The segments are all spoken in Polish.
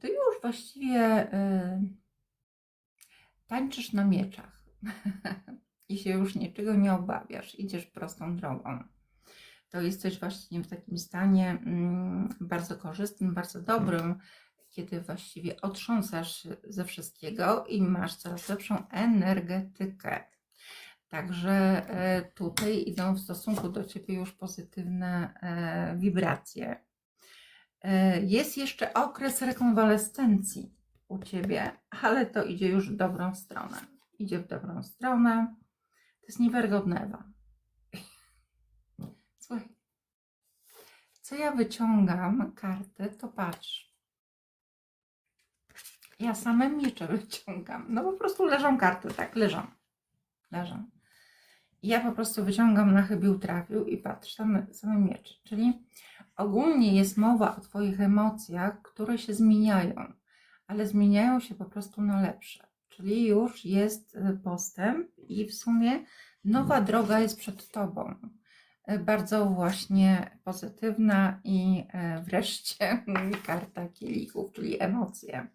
ty już właściwie y, tańczysz na mieczach i się już niczego nie obawiasz, idziesz prostą drogą. To jesteś właśnie w takim stanie mm, bardzo korzystnym, bardzo dobrym, kiedy właściwie otrząsasz ze wszystkiego i masz coraz lepszą energetykę. Także e, tutaj idą w stosunku do ciebie już pozytywne e, wibracje. E, Jest jeszcze okres rekonwalescencji u ciebie, ale to idzie już w dobrą stronę. Idzie w dobrą stronę. To jest niewiarygodne, Ewa. Słuchaj, co ja wyciągam karty, to patrz. Ja same miecze wyciągam. No po prostu leżą karty, tak, leżą. Leżą. I ja po prostu wyciągam na chybił trafił i patrz, same, same miecze. Czyli ogólnie jest mowa o Twoich emocjach, które się zmieniają, ale zmieniają się po prostu na lepsze. Czyli już jest y, postęp i w sumie nowa droga jest przed Tobą. Y, Bardzo właśnie pozytywna i e, wreszcie karta kielichów, czyli emocje.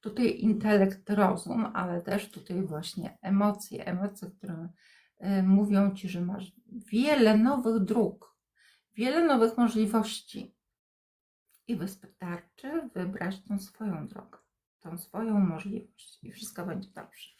Tutaj intelekt, rozum, ale też tutaj właśnie emocje, emocje, które mówią Ci, że masz wiele nowych dróg, wiele nowych możliwości. I wystarczy wybrać tą swoją drogę, tą swoją możliwość i wszystko będzie dobrze.